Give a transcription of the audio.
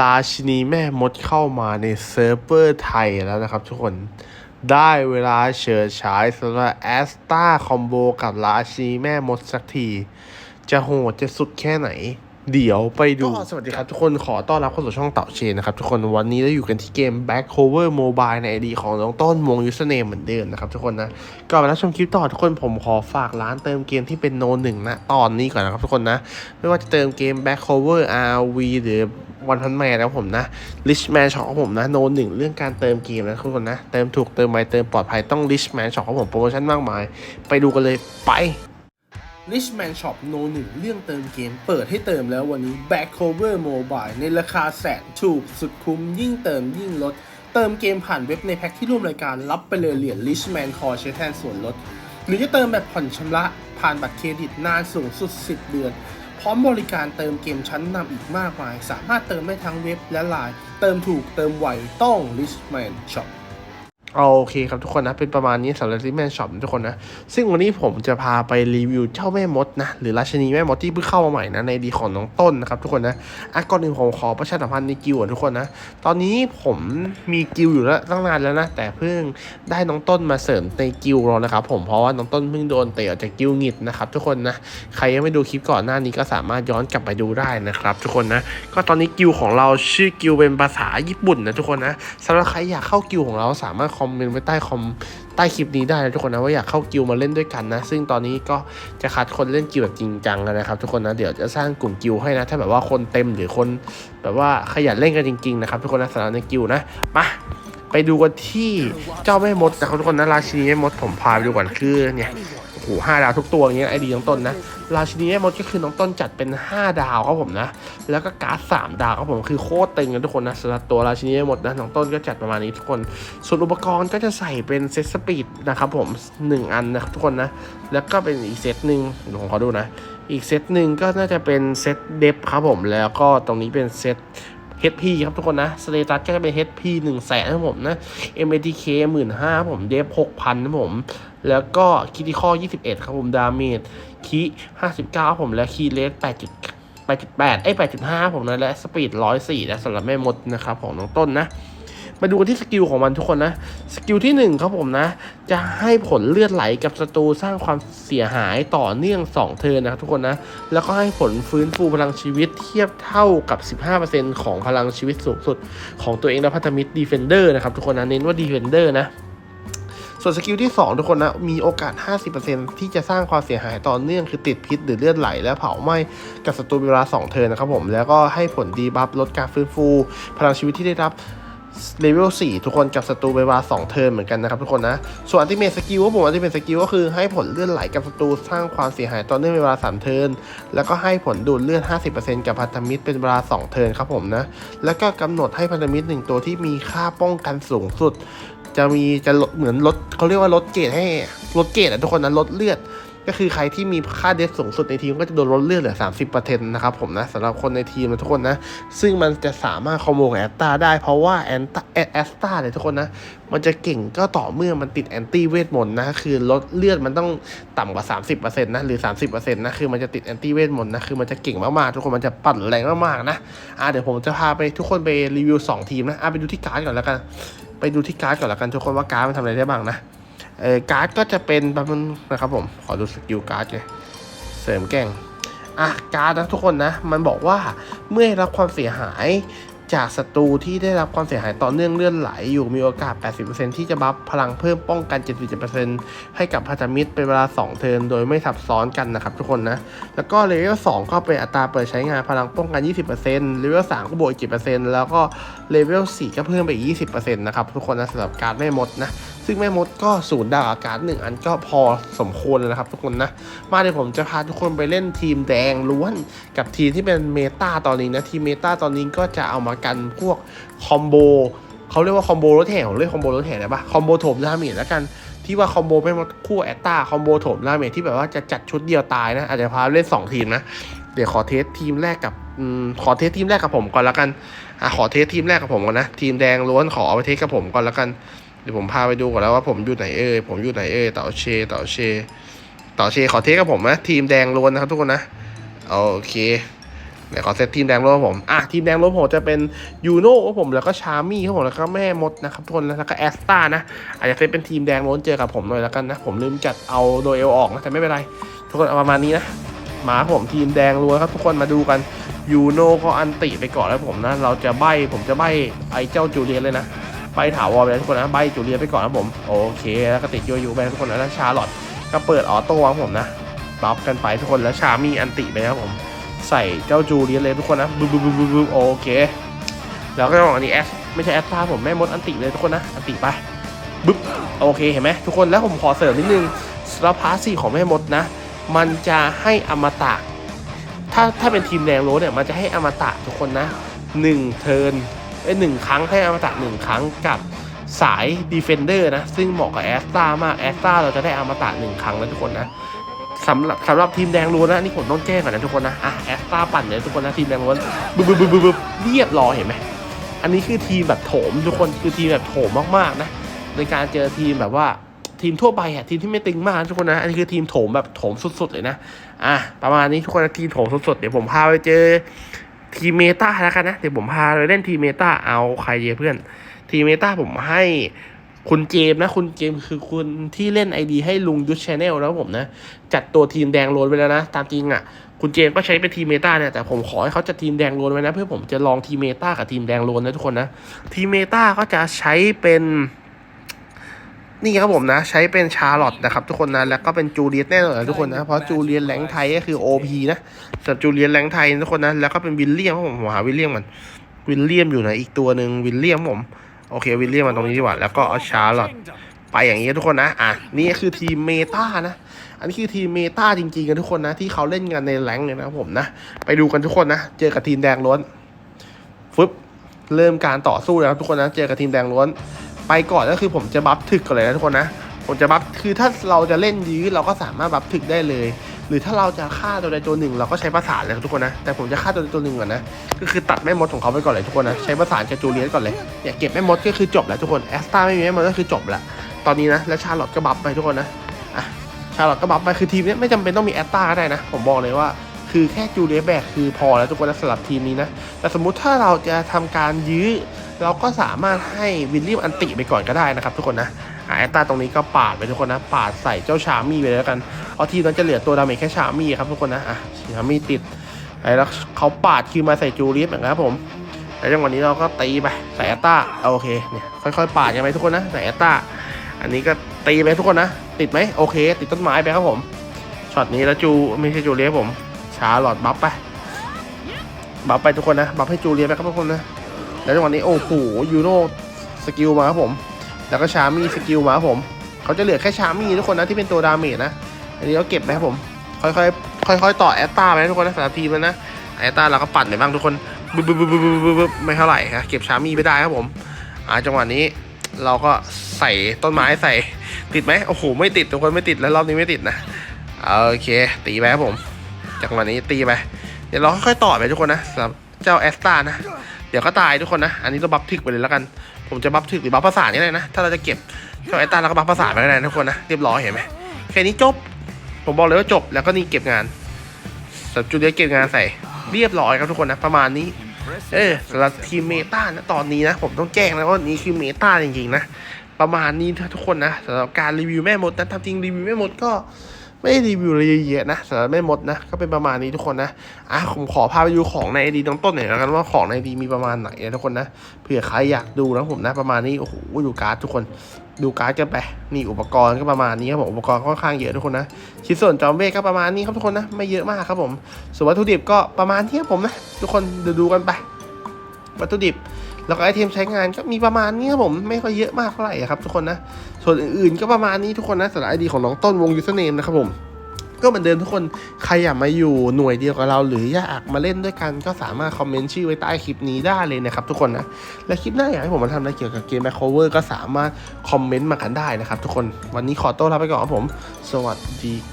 ราชินีแม่มดเข้ามาในเซิร์ฟเวอร์ไทยแล้วนะครับทุกคนได้เวลาเฉิดฉายสำหรับแอสตาคอมโบกับราชินีแม่มดสักที จะโหดจะสุดแค่ไหน เดี๋ยวไปดูสวัสดีครับทุกคนขอต้อนรับเข้าสู่ช่องเต่าเชนนะครับทุกคนวันนี้เราอยู่กันที่เกม Back Cover Mobile ในไอดีของน้องต้นวงยูสเนมเหมือนเดิมนะครับทุกคนนะก่อนไปรับชมคลิปต่อทุกคนผมขอฝากร้านเติมเกมที่เป็นโนหนึ่งนะตอนนี้ก่อนนะครับทุกคนนะ ไม่ว่าจะเติมเกม Back Cover RV หรือวันพันแมนแล้วผมนะ Richman Shop ของผมนะโนหนึ่งเรื่องการเติมเกมนะทุกคนนะ เติมถูกเติมไวเติมปลอดภัยต้อง Richman Shop ของผมโปรโมชั่นมากมาย ไปดูกันเลยไป Richman Shop No 1 เรื่องเติมเกม เปิดให้เติมแล้ววันนี้ Back Cover Mobile ในราคาแสนถูกสุดคุ้มยิ่งเติมยิ่งลด เติมเกมผ่านเว็บในแพ็คที่ร่วมรายการรับไปเลยเหรียญ Richman Core ใช้แทนส่วนลด หรือจะเติมแบบผ่อนชำระ ผ่านบัตรเครดิตนานสูงสุด 10 เดือน พร้อมบริการเติมเกมชั้นนำอีกมากมาย สามารถเติมได้ทั้งเว็บและไลน์เติมถูกเติมไวต้อง Richman Shop โอเคครับทุกคนนะ เป็นประมาณนี้สำหรับ Richman Shop นะทุกคนนะ ซึ่งวันนี้ผมจะพาไปรีวิวเจ้าแม่มดนะ หรือราชินีแม่มดที่เพิ่งเข้ามาใหม่นะ ในดีของน้องต้นนะครับทุกคนนะอะก่อนอื่นผมขอประชาสัมพันธ์ในกิว่อนทุกคนนะ ตอนนี้ผมมีกิวอยู่แล้วตั้งนานแล้วนะ แต่เพิ่งได้น้องต้นมาเสริมในกิวเรานะครับผมเพราะว่าน้องต้นเพิ่งโดนเตะออกจากกิวหงิดนะครับทุกคนนะใครยังไม่ดูคลิปก่อนหน้านี้ก็สามารถย้อนกลับไปดูได้นะครับทุกคนนะก็ตอนนี้กิวของเราชื่อกิวเป็นภาษาญี่ปุ่นนะทุกคนนะสำหรับใครอยากเข้ากิวของเราสามารถอมเมนต์ไว้ใต้คอมใต้คลิปนี้ได้นะทุกคนนะว่าอยากเข้ากิวมาเล่นด้วยกันนะ ซึ่งตอนนี้ก็จะคัดคนเล่นกิวแบบจริงจังกันนะครับ ทุกคนนะเดี๋ยวจะสร้างกลุ่มกิวให้นะ ถ้าแบบว่าคนเต็มหรือคนแบบว่าขยันเล่นกันจริงๆนะครับทุกคนนะสำหรับในกิวนะมาไปดูกันที่เจ้าแม่มดนะครับทุกคนนะราชินีแม่มดผมพาไปดูก่อนคือเนี่ย โอ้หห้าดาวทุกตัวอย่างเงี้ยไอดีน้องต้นนะราชินีแม่มดก็คือน้องต้นจัดเป็น 5 ดาวครับผมนะ แล้วก็การ์ดสามดาวครับผมคือโคตรเตึงกันทุกคนนะสำหรับตัวราชินีแม่มดนะน้องต้นก็จัดประมาณนี้ทุกคน ส่วนอุปกรณ์ก็จะใส่เป็นเซตสปีดนะครับผม 1 อันนะครับทุกคนนะ แล้วก็เป็นอีกเซตหนึ่งผมขอดูนะ อีกเซตหนึ่งก็น่าจะเป็นเซตเดฟครับผมแล้วก็ตรงนี้เป็นเซต HP ครับทุกคนนะสเตตัสก็จะเป็น HP 1 0 0 0 0แสนครับผมนะ MATK 1 5 0 0 0ผมเดฟ6,000ครับผม แล้วก็คิติคอ21 ครับผม ดาเมจคี59ครับผม และคีเลส8 8.8ไอ้8.5 ผมนะ และสปีด 104 นะสำหรับแม่มดนะครับของน้องต้นนะ มาดูกันที่สกิลของมันทุกคนนะ สกิลที่ 1 ครับผมนะ จะให้ผลเลือดไหลกับศัตรูสร้างความเสียหายต่อเนื่อง 2 เทิร์นนะครับทุกคนนะ แล้วก็ให้ผลฟื้นฟูพลังชีวิตเทียบเท่ากับ 15%ของพลังชีวิตสูงสุด ของตัวเองและพันธมิตรดีเฟนเดอร์นะครับทุกคนนะเน้นว่าดีเฟนเดอร์นะส่วนสกิลที่ 2 ทุกคนนะมีโอกาส 50%ที่จะสร้างความเสียหายต่อเนื่องคือติดพิษหรือเลือดไหล และเผาไหม้กับศัตรูเป็นเวลา2เทิร์นนะครับผม แล้วก็ให้ผลดีบัฟลดการฟื้นฟู พลังชีวิตที่ได้รับ เลเวล4ทุกคนกับศัตรูไปวา2เทิร์นเหมือนกันนะครับทุกคนนะ ส่วนอัลติเมทสกิลว่าผมอัลติเมทสกิลก็คือให้ผลเลือดไหลกับศัตรูสร้างความเสียหายต่อเนื่องเป็นเวลา3เทิร์นแล้วก็ให้ผลดูดเลือด 50%กับพันธมิตรเป็นเวลา 2 เทิร์นครับผมนะ แล้วก็กำหนดให้พันธมิตรหนึ่งตัวที่มีค่าป้องกันสูงสุด จะมีจะลดเหมือนลดเขาเรียกว่าลดเกรดให้ลดเกรดอะทุกคนนะลดเลือด ก็คือใครที่มีค่าเดสสูงสุดในทีมก็จะโดนลดเลือดเหลือ 30%นะครับผมนะสำหรับคนในทีมนะทุกคนนะ ซึ่งมันจะสามารถคอมโบกับแอตตาได้เพราะว่าแอนตาแอสตาเนี่ยทุกคนนะ มันจะเก่งก็ต่อเมื่อมันติดแอนตี้เวทมนต์นะ คือลดเลือดมันต้องต่ำกว่า 30%นะหรือ 30%นะคือมันจะติดแอนตี้เวทมนต์นะคือมันจะเก่งมากๆทุกคนมันจะปั่นแรงมากๆนะอะเดี๋ยวผมจะพาไปทุกคนไปรีวิว 2 ทีมนะอะไปดูที่การ์ดก่อนแล้วกันไปดูที่การ์ดก่อนแล้วกันทุกคนว่าการ์ดมันทำอะไรได้บ้างนะ เออการ์ดก็จะเป็นแบบนั้นะครับผม ขอดูสกิลการ์ดเลยเสริมแก่งอะการ์ดนะทุกคนนะ มันบอกว่าเมื่อรับความเสียหายจากศัตรูที่ได้รับความเสียหายต่อเนื่องเลื่อนไหลอยู่มีโอกาส 80%ที่จะบัฟพลังเพิ่มป้องกัน 77%ให้กับพันธมิตรเป็นเวลา 2 เทิร์นโดยไม่ทับซ้อนกันนะครับทุกคนนะ แล้วก็เลเวล 2 ก็เป็นอัตราเปิดใช้งานพลังป้องกัน 20%เลเวล 3 ก็บวกอีก7%แล้วก็เลเวล 4 ก็เพิ่มไปอีก 20%นะครับทุกคนนะสำหรับการดแม่หมดนะ ซึ่งแม่มดก็ศูนย์ดาวอากาศหนึ่งอันก็พอสมควรแล้วนะครับทุกคนนะ มาเดี๋ยวผมจะพาทุกคนไปเล่นทีมแดงล้วน กับทีมที่เป็นเมตาตอนนี้นะ ทีมเมตาตอนนี้ก็จะเอามากันพวกคอมโบเขาเรียกว่าคอมโบรถแห่ผมเรียกคอมโบรถแห่ได้ปะคอมโบโถมดาเมจแล้วกันที่ว่าคอมโบเป็นคู่แอตตาคอมโบโถมดาเมจที่แบบว่าจะจัดชุดเดียวตายนะ อาจจะพาเล่น 2 ทีมนะ เดี๋ยวขอเทสทีมแรกกับอขอเทสทีมแรกกับผมก่อนแล้วกันอะขอเทสทีมแรกกับผมก่อนนะ ทีมแดงล้วนขอเอาไปเทสกับผมก่อนแล้วกัน เดี๋ยวผมพาไปดูก่อนแล้วว่าผมอยู่ไหนเอ่ยผมอยู่ไหนเอ่ยเต่าเชเต่าเชเต่าเชขอเทสกับผมนะทีมแดงล้วนนะครับทุกคนนะโอเคเดี๋ยวขอเซตทีมแดงลครับผมอะทีมแดงโลผมจะเป็นยูโน่ครับผมแล้วก็ชามี่ครับผมแล้วก็แม่มดนะครับทุกคนแล้วก็แอสตานะอาจจะเซตเป็นทีมแดงล้วนเจอกับผมหน่อยแล้วกันนะผมลืมจัดเอาโดยเอลออกนะแต่ไม่เป็นไร ทุกคนเอาประมาณนี้นะมาผมทีมแดงล้วนครับทุกคนมาดูกันยูโน่ก็อันติไปก่อนแล้วผมนะ เราจะใบผมจะใบไอ้เจ้าจูเลียนเลยนะ ใบถาวรไปเลยทุกคนนะใบจูเลียไปก่อนนะผมโอเคแล้วก็ติดโยยูไปทุกคนแล้วชาร์ลอตก็เปิดออโต้ครับผมนะบัฟกันไปทุกคนแล้วชามีอันติไปนะผม ใส่เจ้าจูเลียเลยทุกคนนะบึ๊บบึ๊บบึ๊บบึ๊บบึ๊บโอเค แล้วก็อันนี้แอสไม่ใช่แอสตาผมแม่มดอันติเลยทุกคนนะอันติไปบึ๊บโอเคเห็นไหมทุกคนแล้วผมขอเสริมนิดนึงสำหรับพาสซีฟของแม่มดนะ มันจะให้อมตะถ้าถ้าเป็นทีมแดงโรสเนี่ยมันจะให้อมตะทุกคนนะหนึ่งเทิร์น เอ้หนึ่งครั้งให้อมตะหนึ่งครั้งกับสายดีเฟนเดอร์นะ ซึ่งเหมาะกับแอสตามากแอสตาเราจะได้อมตะหนึ่งครั้งนะทุกคนนะสำหรับสำหรับทีมแดงล้วนนะนี่ผมต้องแจ้งก่อนนะทุกคนนะอะแอสตาปั่นเลยทุกคนนะทีมแดงล้วนบึบบึบบึบบึบเรียบร้อยเห็นไหมอันนี้คือทีมแบบโถมทุกคนคือทีมแบบโถมมากๆนะในการเจอทีมแบบว่าทีมทั่วไปอะทีมที่ไม่ตึงมากทุกคนนะอันนี้คือทีมโถมแบบโถมสุดๆเลยนะอะประมาณนี้ทุกคนนะทีมโถมสุดๆเดี๋ยวผมพาไปเจอ ทีเมตาแล้วกันนะ เดี๋ยวผมพาไปเล่นทีเมตาเอาใครเยเพื่อน ทีเมตาผมให้คุณเจมนะ คุณเจมคือคุณที่เล่นไอดีให้ลุงยุทธชาแนลแล้วผมนะ จัดตัวทีมแดงโรนไปแล้วนะ ตามจริงอะ คุณเจมก็ใช้เป็นทีเมตาเนี่ยแต่ผมขอให้เขาจัดทีมแดงโรนไว้นะ เพื่อผมจะลองทีเมตากับทีมแดงโรนนะทุกคนนะ ทีเมตาก็จะใช้เป็น นี่ครับผมนะ ใช้เป็นชาร์ลอตนะครับทุกคนนะ แล้วก็เป็นจูเลียตแน่นอนนะทุกคนนะ เพราะจูเลียนแรงไทยก็คือ OP นะสำหรับจูเลียนแรงไทยทุกคนนะ แล้วก็เป็นวิลเลียมผมมหาวิลเลียมมันวิลเลียมอยู่ไหนอีกตัวหนึ่งวิลเลียมผมโอเควิลเลียมมาตรงนี้ดีกว่าแล้วก็เอาชาร์ลอตไปอย่างนี้ทุกคนนะ อะ นี่คือทีมเมตานะ อันนี้คือทีมเมตาจริงๆกันทุกคนนะ ที่เขาเล่นกันในแรงเลยนะผมนะ ไปดูกันทุกคนนะ เจอกับทีมแดงล้วนฟึบเริ่มการต่อสู้แล้วทุกคนนะ เจอกับทีมแดงล้วน ไปก่อนก็คือผมจะบัฟถึกก่อนเลยนะทุกคนนะ ผมจะบัฟคือถ้าเราจะเล่นยื้อเราก็สามารถบัฟถึกได้เลย หรือถ้าเราจะฆ่าตัวใดตัวหนึ่ง เราก็ใช้ประสาเลยทุกคนนะ แต่ผมจะฆ่าตัวใดตัวหนึ่งก่อนนะ ก็คือตัดแม่มดของเขาไปก่อนเลยทุกคนนะ ใช้ประสากับจูเลียสก่อนเลยเนี่ยเก็บแม่มดก็คือจบแล้วทุกคน แอสตาไม่มีแม่มดก็คือจบแล้วตอนนี้นะ แล้วชาร์ลอตก็บัฟไปทุกคนนะ อะ ชาร์ลอตก็บัฟไป คือทีมนี้ไม่จำเป็นต้องมีแอสตาก็ได้นะ ผมบอกเลยว่าคือแค่จูเลียสแบกคือพอแล้วทุกคนนะสำหรับทีมนี้นะ แต่สมมุติถ้าเราจะทำการยื้อ เราก็สามารถให้วิลเลียมอันติไปก่อนก็ได้นะครับ ทุกคนนะอ่าแอตตาตรงนี้ก็ปาดไปทุกคนนะ ปาดใส่เจ้าชามี่ไปเลยแล้วกันเพราะทีมนั้นจะเหลือตัวดาเมจแค่ชามี่ครับทุกคนนะอะชามี่ติดไอ้แล้วเขาปาดคิวมาใส่จูเลียสนกันครับผมแล้วจังหวะนี้เราก็ตีไปใส่แอตตาโอเคเนี่ยค่อยๆปาดกันไปทุกคนนะใส่แอตตาอันนี้ก็ตีไปทุกคนนะ ติดไหมโอเค ติดต้นไม้ไปครับผมช็อตนี้แล้วจูไม่ใช่จูเลียสผมชาหลอดบัฟไปบัฟไปทุกคนนะบัฟให้จูเลียสไปครับทุกคนนะ แล้วจังหวะนี้โอ้โหยูโน่สกิลมาครับผม แล้วก็ชามี่สกิลมาครับผมเขาจะเหลือแค่ชามี่ทุกคนนะที่เป็นตัวดาเมจนะอันนี้เราเก็บไปครับผมค่อยๆค่อยๆต่อแอตตาไปนะทุกคนนะสำหรับทีมันนะแอตตาเราก็ปั่นไปบ้างทุกคนบึ๊บบึ๊บบึ๊บบึ๊บไม่เท่าไหร่ครับเก็บชามี่ไม่ได้ครับผมอ่าจังหวะนี้เราก็ใส่ต้นไม้ใส่ติดไหมโอ้โหไม่ติดทุกคนไม่ติดแล้วรอบนี้ไม่ติดนะโอเค ตีไปครับผมจังหวะนี้ตีไปเดี๋ยวเราค่อยๆต่อไปทุกคนนะสำหรับเจ้าแอสตานะ เดี๋ยวก็ตายทุกคนนะ อันนี้เราบัฟทึกไปเลยแล้วกัน ผมจะบัฟทึกหรือบัฟประสานก็ได้นะ ถ้าเราจะเก็บเจ้าแอตาเราก็บัฟประสานไปก็ได้นะทุกคนนะ เรียบร้อยเห็นไหมแค่นี้จบ ผมบอกเลยว่าจบ แล้วก็นี่เก็บงานสับจูเลียเก็บงานใส่ เรียบร้อยครับทุกคนนะ ประมาณนี้ เออสำหรับทีมเมตานะตอนนี้นะ ผมต้องแจ้งนะว่านี่คือเมตาจริงๆนะ ประมาณนี้ทุกคนนะสำหรับการรีวิวแม่มดนะทำจริงรีวิวแม่มดก็ ไม่ได้รีวิวอะไรเยอะๆนะสำหรับแม่มดนะ ก็เป็นประมาณนี้ทุกคนนะ อะผมขอพาไปดูของในไอดีน้องต้นหน่อยแล้วกันว่าของในไอดีมีประมาณไหนนะทุกคนนะ เผื่อใครอยากดูนะผมนะประมาณนี้ โอ้โห ดูการ์ดทุกคน ดูการ์ดกันไป นี่อุปกรณ์ก็ประมาณนี้ครับผม อุปกรณ์ค่อนข้างเยอะทุกคนนะ ชิ้นส่วนจอมเวทก็ประมาณนี้ครับทุกคนนะ ไม่เยอะมากครับผม ส่วนวัตถุดิบก็ประมาณนี้ครับผมนะ ทุกคนดูดูๆกันไป วัตถุดิบแล้วก็ไอเทมใช้งานก็มีประมาณนี้ครับผม ไม่ค่อยเยอะมากเท่าไหร่อะครับทุกคนนะ ส่วนอื่นๆ ก็ประมาณนี้ทุกคนนะสำหรับไอดีของน้องต้นวงยูสเนมนะครับผมก็เหมือนเดิมทุกคน ใครอยากมาอยู่หน่วยเดียวกับเรา หรืออยากมาเล่นด้วยกันก็สามารถคอมเมนต์ชื่อไว้ใต้คลิปนี้ได้เลยนะครับทุกคนนะ และคลิปหน้าอยากให้ผมมาทำอะไรเกี่ยวกับเกมแบ็คโคเวอร์ก็สามารถคอมเมนต์มากันได้นะครับทุกคน วันนี้ขอตัวลาไปก่อนครับผม สวัสดี